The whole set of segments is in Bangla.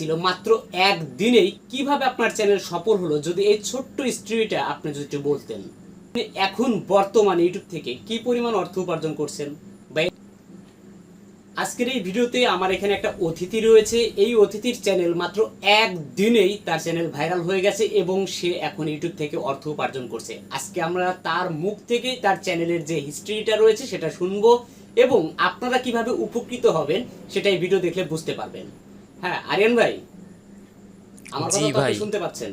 ছিল মাত্র একদিনেই। কীভাবে আপনার চ্যানেল সফল হলো? যদি এই ছোট্ট স্টোরিটা আপনি যদি একটু বলতেন। এখন বর্তমানে ইউটিউব থেকে কি পরিমাণ অর্থ উপার্জন করছেন? আজকের এই ভিডিওতে আমার এখানে একটা অতিথি রয়েছে। এই অতিথির চ্যানেল মাত্র একদিনেই তার চ্যানেল ভাইরাল হয়ে গেছে এবং সে এখন ইউটিউব থেকে অর্থ উপার্জন করছে। আজকে আমরা তার মুখ থেকে তার চ্যানেলের যে হিস্ট্রিটা রয়েছে সেটা শুনব এবং আপনারা কীভাবে উপকৃত হবেন সেটা এই ভিডিও দেখলে বুঝতে পারবেন। হ্যাঁ আরিয়ান ভাই। আমার জি কথা তো আপনি ভাই। শুনতে পাচ্ছেন।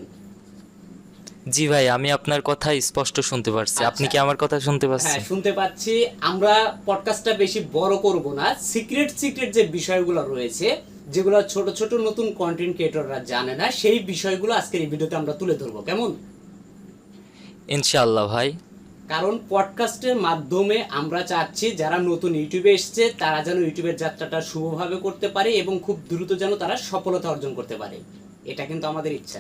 জি ভাই আমি আপনার কথা স্পষ্ট শুনতে পারছি। আপনি কি আচ্ছা। আমার কথা শুনতে হ্যাঁ পাচ্ছেন? শুনতে পাচ্ছি। আমরা পডকাস্টটা বেশি বড় করব না। সিক্রেট সিক্রেট যে বিষয়গুলো রয়েছে যেগুলো ছোট ছোট নতুন কন্টেন্ট ক্রিয়েটররা জানে না সেই বিষয়গুলো আজকের এই ভিডিওতে আমরা তুলে ধরবো। কেমন? ইনশাআল্লাহ ভাই। কারণ পডকাস্টের মাধ্যমে আমরা চাচ্ছি যারা নতুন ইউটিউবে এসছে তারা যেন ইউটিউবের যাত্রাটা শুভভাবে করতে পারে এবং খুব দ্রুত যেন তারা সফলতা অর্জন করতে পারে। এটা কিন্তু আমাদের ইচ্ছা।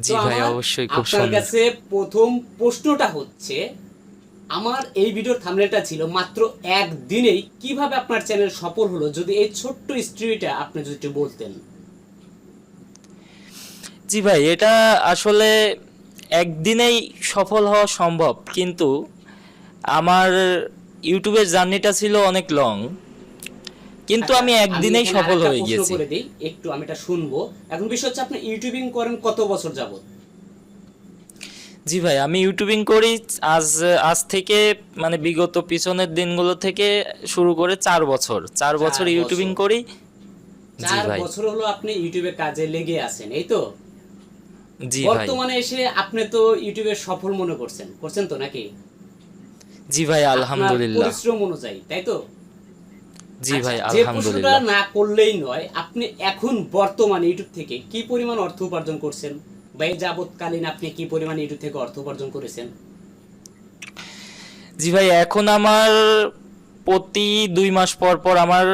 জি ভাই অবশ্যই খুব আপনার সুন্দর। কাছে প্রথম প্রশ্নটা হচ্ছে আমার এই ভিডিওর থামনেলটা ছিল মাত্র একদিনেই। কীভাবে আপনার চ্যানেল সফল হলো? যদি এই ছোট্ট স্টোরিটা আপনি যদি একটু বলতেন। জি ভাই এটা আসলে একদিনেই সফল হওয়া সম্ভব কিন্তু আমার ইউটিউবের জার্নিটা ছিল অনেক লং কিন্তু আমি আচ্ছা, একদিনেই সফল হয়ে গিয়েছি। করে দিই একটু আমি এটা শুনব। এখন বিষয় হচ্ছে আপনি ইউটিউবিং করেন কত বছর যাবত জি ভাই আমি ইউটিউবিং করি আজ আজ থেকে মানে বিগত পিছনের দিনগুলো থেকে শুরু করে চার বছর চার বছর। ইউটিউবিং করি। চার বছর হলো আপনি ইউটিউবে কাজে লেগে আছেন এই তো? বর্তমানে এসে আপনি তো ইউটিউবে সফল মনে করছেন। করছেন তো নাকি? জি ভাই আলহামদুলিল্লাহ। পরিশ্রম অনুযায়ী তাই তো? জি ভাই আচ্ছা, যে প্রশ্নটা আলহামদুলিল্লাহ না করলেই নয় আপনি এখন বর্তমানে ইউটিউব থেকে কি পরিমাণ অর্থ উপার্জন করছেন? বা এই যাবৎকালীন আপনি কি পরিমাণ ইউটিউব থেকে অর্থ উপার্জন করেছেন? জি ভাই এখন আমার প্রতি দুই মাস পর পর আমার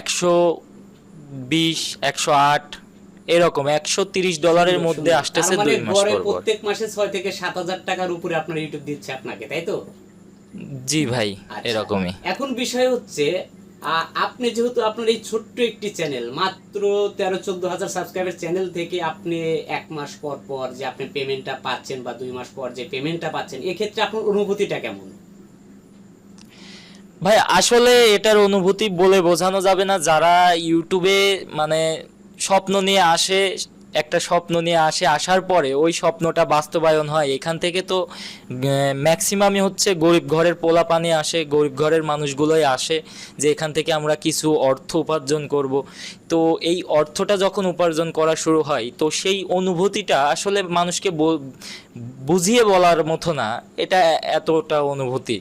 একশো বিশ একশো আট এরকম একশো তিরিশ ডলারের মধ্যে আসতেছে মানে দুই মাস পর পর প্রত্যেক মাসে ছয় থেকে সাত হাজার টাকার উপরে আপনার ইউটিউব দিচ্ছে আপনাকে তাই তো? জি ভাই আচ্ছা। এরকমই। এখন বিষয় হচ্ছে আপনি যেহেতু আপনার এই ছোট্ট একটি চ্যানেল মাত্র তেরো চোদ্দ হাজার সাবস্ক্রাইবার চ্যানেল থেকে আপনি এক মাস পর পর যে আপনি পেমেন্টটা পাচ্ছেন বা দুই মাস পর যে পেমেন্টটা পাচ্ছেন এক্ষেত্রে আপনার অনুভূতিটা কেমন? ভাই আসলে এটার অনুভূতি বলে বোঝানো যাবে না যারা ইউটিউবে মানে স্বপ্ন নিয়ে আসে, একটা স্বপ্ন নিয়ে আসে, আসার পরে ওই স্বপ্নটা বাস্তবায়ন হয়। এখান থেকে তো ম্যাক্সিমামই হচ্ছে গরিব ঘরের পোলা পানি আসে, গরিব ঘরের মানুষগুলোই আসে, যে এখান থেকে আমরা কিছু অর্থ উপার্জন করব। তো এই অর্থটা যখন উপার্জন করা শুরু হয়, তো সেই অনুভূতিটা আসলে মানুষকে বুঝিয়ে বলার মতো না, এটা এতটা অনুভূতি।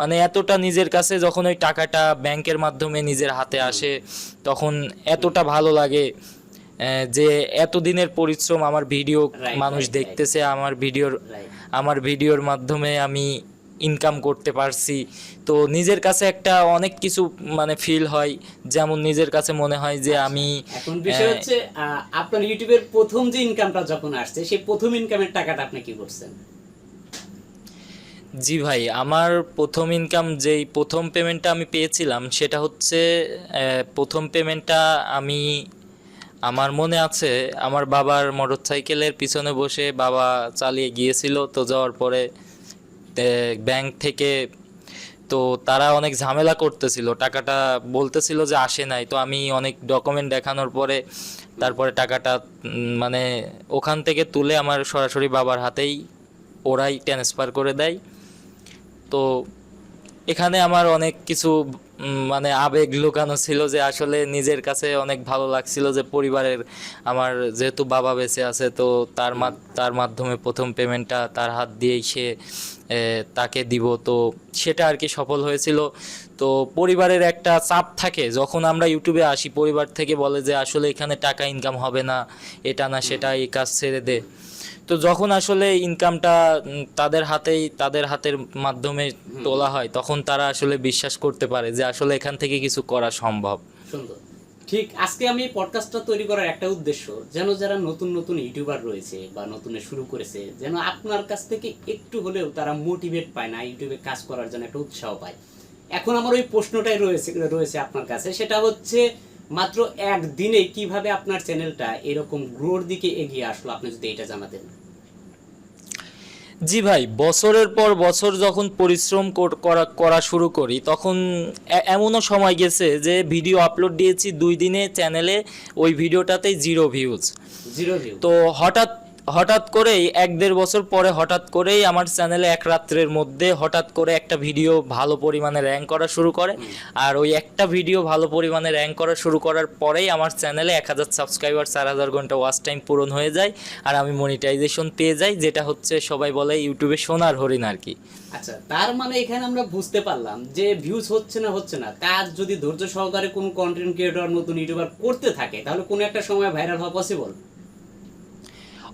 মানে এতটা নিজের কাছে যখন ওই টাকাটা ব্যাংকের মাধ্যমে নিজের হাতে আসে, তখন এতটা ভালো লাগে। যে এতদিনের পরিশ্রম আমার ভিডিও মানুষ. দেখতেছে আমার ভিডিওর আমার ভিডিওর মাধ্যমে আমি ইনকাম করতে পারছি। তো নিজের কাছে একটা অনেক কিছু মানে ফিল হয় যেমন নিজের কাছে মনে হয় যে আমি এখন বিষয় হচ্ছে আপনার ইউটিউবের প্রথম যে ইনকামটা যখন আসছে সেই প্রথম ইনকামের টাকাটা আপনি কি করছেন? জি ভাই আমার প্রথম ইনকাম যেই প্রথম পেমেন্টটা আমি পেয়েছিলাম সেটা হচ্ছে প্রথম পেমেন্টটা আমি আমার মনে আছে, আমার বাবার মোটরসাইকেলের পিছনে বসে বাবা চালিয়ে গিয়েছিল, তো যাওয়ার পরে ব্যাংক থেকে, তো তারা অনেক ঝামেলা করতেছিল। টাকাটা বলতেছিল যে আসে নাই, তো আমি অনেক ডকুমেন্ট দেখানোর পরে, তারপরে টাকাটা মানে ওখান থেকে তুলে আমার সরাসরি বাবার হাতেই ওরাই ট্রান্সফার করে দেয়। তো এখানে আমার অনেক কিছু মানে আবেগ লুকানো ছিল যে আসলে নিজের কাছে অনেক ভালো লাগছিল যে পরিবারের আমার যেহেতু বাবা বেঁচে আছে, তো তার তার মাধ্যমে প্রথম পেমেন্টটা তার হাত দিয়েই সে তাকে দিব। তো সেটা আর কি সফল হয়েছিল। তো পরিবারের একটা চাপ থাকে, যখন আমরা ইউটিউবে আসি, পরিবার থেকে বলে যে আসলে এখানে টাকা ইনকাম হবে না, এটা না সেটা, এই কাজ ছেড়ে দে। তো যখন আসলে ইনকামটা তাদের হাতেই তাদের হাতের মাধ্যমে তোলা হয় তখন তারা আসলে বিশ্বাস করতে পারে যে আসলে এখান থেকে কিছু করা সম্ভব। সুন্দর। ঠিক আজকে আমি পডকাস্টটা তৈরি করার একটা উদ্দেশ্য যেন যারা নতুন নতুন ইউটিউবার রয়েছে বা নতুনে শুরু করেছে যেন আপনার কাছ থেকে একটু হলেও তারা মোটিভেট পায় না ইউটিউবে কাজ করার জন্য একটা উৎসাহ পায়। এখন আমার ওই প্রশ্নটাই রয়েছে রয়েছে আপনার কাছে সেটা হচ্ছে মাত্র একদিনে কীভাবে আপনার চ্যানেলটা এরকম গ্রোর দিকে এগিয়ে আসলো আপনি যদি এটা জানাতেন। জি ভাই বছরের পর বছর যখন পরিশ্রম কর- করা শুরু করি তখন এমনও সময় গেছে যে ভিডিও আপলোড দিয়েছি দুই দিনে চ্যানেলে ওই ভিডিওটাতেই জিরো ভিউজ জিরো ভিউ তো হঠাৎ হঠাৎ করেই, এক দেড় বছর পরে হঠাৎ করেই আমার চ্যানেলে এক রাত্রের মধ্যে হঠাৎ করে একটা ভিডিও ভালো পরিমাণে র্যাঙ্ক করা শুরু করে। আর ওই একটা ভিডিও ভালো পরিমাণে র্যাঙ্ক করা শুরু করার পরেই আমার চ্যানেলে এক হাজার সাবস্ক্রাইবার, চার হাজার ঘণ্টা ওয়াচ টাইম পূরণ হয়ে যায় আর আমি মনিটাইজেশন পেয়ে যাই, যেটা হচ্ছে সবাই বলে ইউটিউবে সোনার হরিণ আর কি। আচ্ছা তার মানে এখানে আমরা বুঝতে পারলাম যে ভিউজ হচ্ছে না হচ্ছে না। কাজ যদি ধৈর্য সহকারে কোনো কন্টেন্ট ক্রিয়েটর নতুন ইউটিউবার করতে থাকে, তাহলে কোনো একটা সময় ভাইরাল হওয়া পসিবল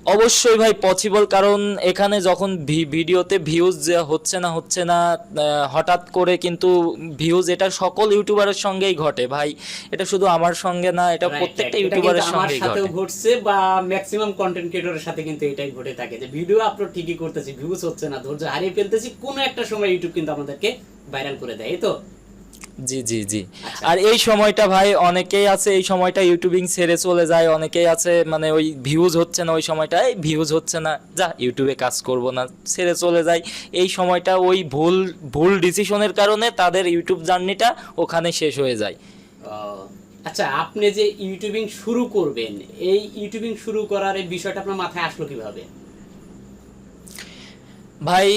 অবশ্যই ভাই পসিবল কারণ এখানে যখন ভিডিওতে ভিউজ হচ্ছে না হচ্ছে না হঠাৎ করে কিন্তু ভিউজ এটা সকল ইউটিউবারের সঙ্গেই ঘটে ভাই। এটা শুধু আমার সঙ্গে না এটা প্রত্যেকটা ইউটিউবারের সাথেও ঘটে। ঘটছে বা ম্যাক্সিমাম কন্টেন্ট ক্রিয়েটরের সাথে কিন্তু এটাই ঘটে থাকে যে ভিডিও আপলোড ঠিকই করতেছি ভিউজ হচ্ছে না ধৈর্য হারিয়ে ফেলতেছি কোনো একটা সময় ইউটিউব কিন্তু আমাদেরকে ভাইরাল করে দেয় এই তো? জি জি জি। আচ্ছা। আর এই সময়টা ভাই অনেকেই আছে এই সময়টা ইউটিউবিং ছেড়ে চলে যায় অনেকেই আছে মানে ওই ভিউজ হচ্ছে না ওই সময়টায় ভিউজ হচ্ছে না যা ইউটিউবে কাজ করব না ছেড়ে চলে যায়। এই সময়টা ওই ভুল ভুল ডিসিশনের কারণে তাদের ইউটিউব জার্নিটা ওখানে শেষ হয়ে যায়। আচ্ছা আপনি যে ইউটিউবিং শুরু করবেন এই ইউটিউবিং শুরু করার এই বিষয়টা আপনার মাথায় আসলো কীভাবে? ভাই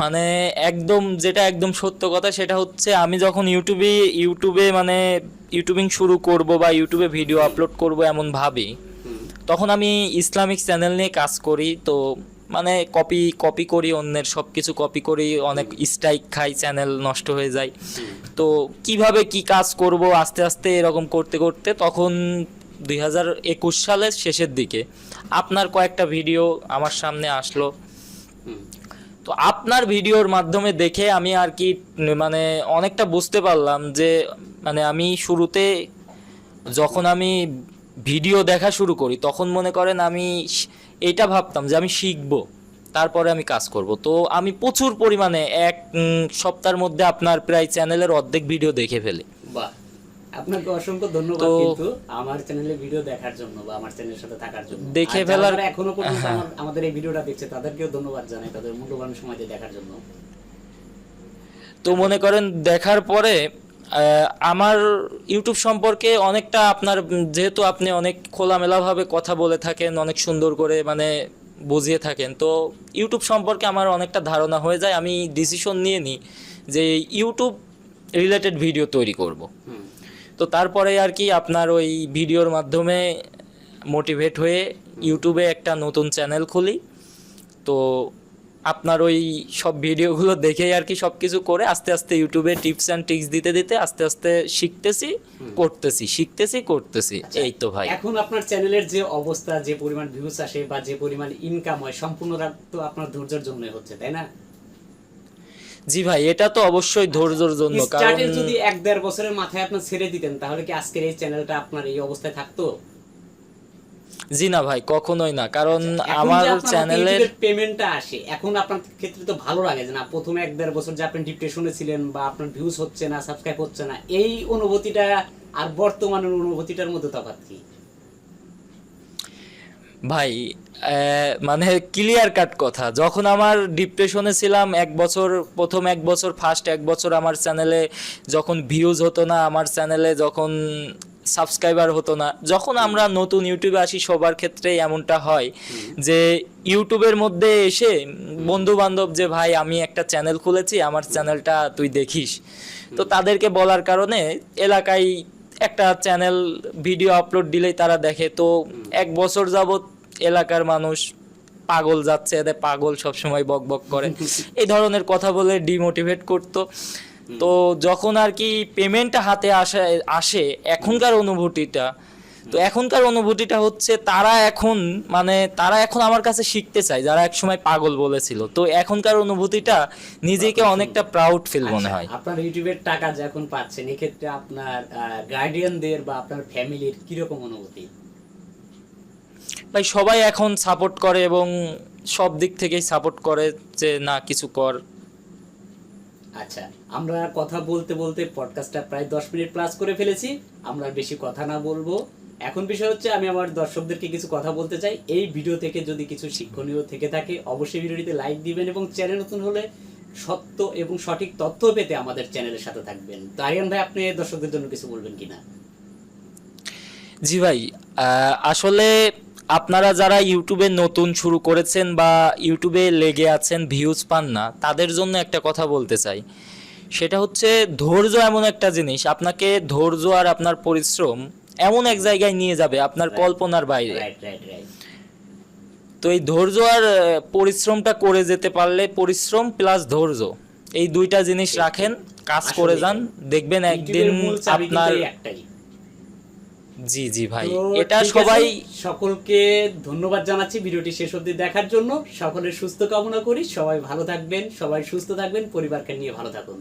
মানে একদম যেটা একদম সত্য কথা সেটা হচ্ছে আমি যখন ইউটিউবে ইউটিউবে মানে ইউটিউবিং শুরু করব বা ইউটিউবে ভিডিও আপলোড করব এমন ভাবি, তখন আমি ইসলামিক চ্যানেল নিয়ে কাজ করি। তো মানে কপি কপি করি অন্যের সব কিছু কপি করি, অনেক স্ট্রাইক খাই, চ্যানেল নষ্ট হয়ে যায়। তো কীভাবে কি কাজ করব আস্তে আস্তে এরকম করতে করতে তখন দুই হাজার একুশ সালের শেষের দিকে আপনার কয়েকটা ভিডিও আমার সামনে আসলো। তো আপনার ভিডিওর মাধ্যমে দেখে আমি আর কি মানে অনেকটা বুঝতে পারলাম যে মানে আমি শুরুতে যখন আমি ভিডিও দেখা শুরু করি, তখন মনে করেন আমি এটা ভাবতাম যে আমি শিখব, তারপরে আমি কাজ করব। তো আমি প্রচুর পরিমাণে এক সপ্তাহের মধ্যে আপনার প্রায় চ্যানেলের অর্ধেক ভিডিও দেখে ফেলি। আপনাকে অসংখ্য ধন্যবাদ কিন্তু আমার চ্যানেলে ভিডিও দেখার জন্য বা আমার চ্যানেলের সাথে থাকার জন্য। দেখে ফেলার- এখনও পর্যন্ত হ্যাঁ। আমাদের এই ভিডিওটা দেখছে তাদেরকেও ধন্যবাদ জানাই তাদের মূল্যবান সময় দিয়ে দেখার জন্য। তো মনে করেন দেখার পরে আমার ইউটিউব সম্পর্কে অনেকটা আপনার যেহেতু আপনি অনেক খোলামেলাভাবে কথা বলে থাকেন অনেক সুন্দর করে মানে বুঝিয়ে থাকেন তো ইউটিউব সম্পর্কে আমার অনেকটা ধারণা হয়ে যায়। আমি ডিসিশন নিয়ে নিই যে ইউটিউব রিলেটেড ভিডিও তৈরি করব। তো তারপরে আর কি আপনার ওই ভিডিওর মাধ্যমে মোটিভেট হয়ে ইউটিউবে একটা নতুন চ্যানেল খুলি। তো আপনার ওই সব ভিডিওগুলো দেখেই আর কি সব কিছু করে আস্তে আস্তে ইউটিউবে টিপস অ্যান্ড ট্রিক্স দিতে দিতে আস্তে আস্তে শিখতেছি করতেছি শিখতেছি করতেছি। এই তো ভাই। এখন আপনার চ্যানেলের যে অবস্থা যে পরিমাণ ভিউজ আসে বা যে পরিমাণ ইনকাম হয় সম্পূর্ণটা তো আপনার ধৈর্যের জন্য হচ্ছে তাই না? জি ভাই এটা তো অবশ্যই ধৈর্যের জন্য কারণ স্টার্টে যদি এক দেড় বছরের মাথায় আপনার ছেড়ে দিতেন তাহলে কি আজকের এই চ্যানেলটা আপনার এই অবস্থায় থাকতো? জি না ভাই কখনোই না কারণ আচ্ছা, আমার চ্যানেলের পেমেন্টটা আসে এখন আপনার ক্ষেত্রে তো ভালো লাগে যে না প্রথমে এক দেড় বছর যে আপনি ডিপ্রেশনে ছিলেন বা আপনার ভিউজ হচ্ছে না সাবস্ক্রাইব হচ্ছে না এই অনুভূতিটা আর বর্তমানের অনুভূতিটার মধ্যে তফাৎ কি? ভাই মানে ক্লিয়ার কাট কথা। যখন আমার ডিপ্রেশনে ছিলাম এক বছর প্রথম এক বছর ফার্স্ট এক বছর আমার চ্যানেলে যখন ভিউজ হতো না আমার চ্যানেলে যখন সাবস্ক্রাইবার হতো না যখন আমরা নতুন ইউটিউবে আসি সবার ক্ষেত্রেই এমনটা হয় যে ইউটিউবের মধ্যে এসে বন্ধু বান্ধব যে ভাই আমি একটা চ্যানেল খুলেছি আমার চ্যানেলটা তুই দেখিস। তো তাদেরকে বলার কারণে এলাকায় একটা চ্যানেল ভিডিও আপলোড দিলেই তারা দেখে। তো এক বছর যাবত এলাকার মানুষ পাগল যাচ্ছে এদের পাগল সবসময় বক বক করে। এই ধরনের কথা বলে ডিমোটিভেট করতো। তো যখন আর কি পেমেন্টটা হাতে আসে আসে এখনকার অনুভূতিটা তো এখনকার অনুভূতিটা হচ্ছে তারা এখন মানে তারা এখন আমার কাছে শিখতে চায় যারা একসময় পাগল বলেছিল। তো এখনকার অনুভূতিটা নিজেকে অনেকটা প্রাউড ফিল মনে আচ্ছা, হয়। আপনার ইউটিউবের টাকা যখন পাচ্ছেন এক্ষেত্রে আপনার গার্ডিয়ানদের বা আপনার ফ্যামিলির কীরকম অনুভূতি? ভাই সবাই এখন সাপোর্ট করে এবং সব দিক থেকেই সাপোর্ট করে যে না কিছু কর। আচ্ছা আমরা কথা বলতে বলতে পডকাস্টটা প্রায় দশ মিনিট প্লাস করে ফেলেছি। আমরা বেশি কথা না বলব। এখন বিষয় হচ্ছে আমি আমার দর্শকদেরকে কিছু কথা বলতে চাই। এই ভিডিও থেকে যদি কিছু শিক্ষণীয় থেকে থাকে অবশ্যই ভিডিওটিতে লাইক দিবেন এবং চ্যানেল নতুন হলে সত্য এবং সঠিক তথ্য পেতে আমাদের চ্যানেলের সাথে থাকবেন। তো আরিয়ান ভাই আপনি দর্শকদের জন্য কিছু বলবেন কিনা? জি ভাই আহ, আসলে আপনারা যারা ইউটিউবে নতুন শুরু করেছেন বা ইউটিউবে লেগে আছেন ভিউজ পান না তাদের জন্য একটা কথা বলতে চাই। সেটা হচ্ছে ধৈর্য এমন একটা জিনিস আপনাকে ধৈর্য আর আপনার পরিশ্রম এমন এক জায়গায় নিয়ে যাবে আপনার কল্পনার বাইরে। তো এই ধৈর্য আর পরিশ্রমটা করে যেতে পারলে পরিশ্রম প্লাস ধৈর্য এই দুইটা জিনিস রাখেন কাজ করে যান দেখবেন একদিন আপনার জি জি ভাই। এটা সবাই সকলকে ধন্যবাদ জানাচ্ছি ভিডিওটি শেষ অবধি দেখার জন্য। সকলের সুস্থ কামনা করি। সবাই ভালো থাকবেন সবাই সুস্থ থাকবেন পরিবারকে নিয়ে ভালো থাকুন।